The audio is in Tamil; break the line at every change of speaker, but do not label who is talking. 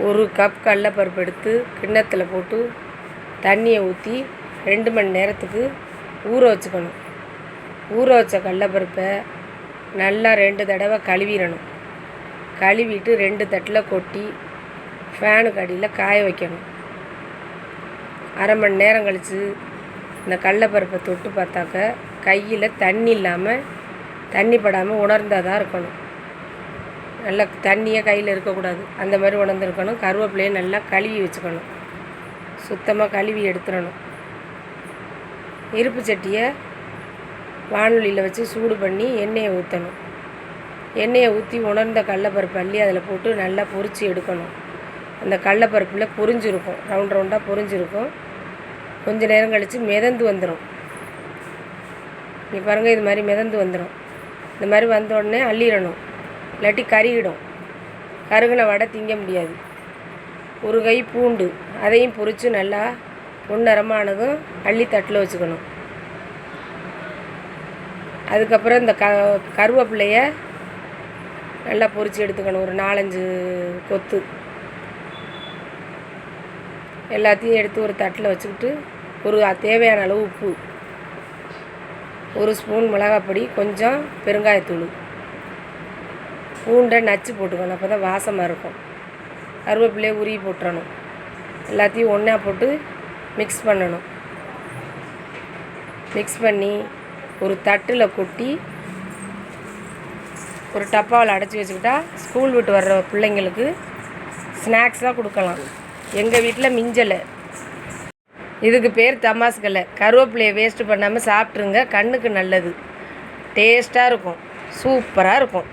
ஒரு கப் கடலப்பருப்பு எடுத்து கிண்ணத்தில் போட்டு தண்ணியை ஊற்றி ரெண்டு மணி நேரத்துக்கு ஊற வச்சுக்கணும். ஊற வச்ச கடலப்பருப்பை நல்லா ரெண்டு தடவை கழுவிடணும். கழுவிட்டு ரெண்டு தட்டில் கொட்டி ஃபேனுக்கு அடியில் காய வைக்கணும். அரை மணி நேரம் கழித்து இந்த கடலப்பருப்பை தொட்டு பார்த்தாக்க கையில் தண்ணி இல்லாமல் தண்ணி படாமல் உணர்ந்ததாக இருக்கணும். நல்லா தண்ணியே கையில் இருக்கக்கூடாது. அந்த மாதிரி உணர்ந்துருக்கணும். கருவேப்பிலையை நல்லா கழுவி வச்சுக்கணும். சுத்தமாக கழுவி எடுத்துடணும். இருப்பு சட்டியை வானொலியில் வச்சு சூடு பண்ணி எண்ணெயை ஊற்றணும் எண்ணெயை ஊற்றி உணர்ந்த கடலப்பருப்பு அள்ளி அதில் போட்டு நல்லா பொரித்து எடுக்கணும். அந்த கடலப்பருப்பில் பொறிஞ்சிருக்கும் ரவுண்ட் ரவுண்டாக பொறிஞ்சிருக்கும் கொஞ்ச நேரம் கழித்து மிதந்து வந்துடும் நீ பாருங்கள் இது மாதிரி மிதந்து வந்துடும் இந்த மாதிரி வந்த உடனே அள்ளிடணும். இல்லாட்டி கருகிடும். கருகின வடை திங்க முடியாது. ஒரு கை பூண்டு அதையும் பொரித்து நல்லா பொன்னரமானதும் அள்ளி தட்டில் வச்சுக்கணும். அதுக்கப்புறம் இந்த க கருவேப்பிலைய நல்லா பொரித்து எடுத்துக்கணும். ஒரு நாலஞ்சு கொத்து. எல்லாத்தையும் எடுத்து ஒரு தட்டில் வச்சுக்கிட்டு ஒரு தேவையான அளவு உப்பு. ஒரு ஸ்பூன் மிளகாப்பொடி கொஞ்சம் பெருங்காயத்தூள். பூண்டை நச்சு போட்டுக்கணும். அப்போ தான் வாசமாக இருக்கும். கருவேப்பிலையை உருவி போட்டுறணும். எல்லாத்தையும் ஒன்றா போட்டு மிக்ஸ் பண்ணணும். மிக்ஸ் பண்ணி ஒரு தட்டில் கொட்டி ஒரு டப்பாவில் அடைச்சி வச்சுக்கிட்டா ஸ்கூல் விட்டு வர்ற பிள்ளைங்களுக்கு ஸ்நாக்ஸாக கொடுக்கலாம். எங்கள் வீட்டில் மிஞ்சலை. இதுக்கு பேர் தமாஸ்கலை கருவேப்பிலையை வேஸ்ட்டு பண்ணாமல் சாப்பிட்ருங்க கண்ணுக்கு நல்லது. டேஸ்ட்டாக இருக்கும். சூப்பராக இருக்கும்.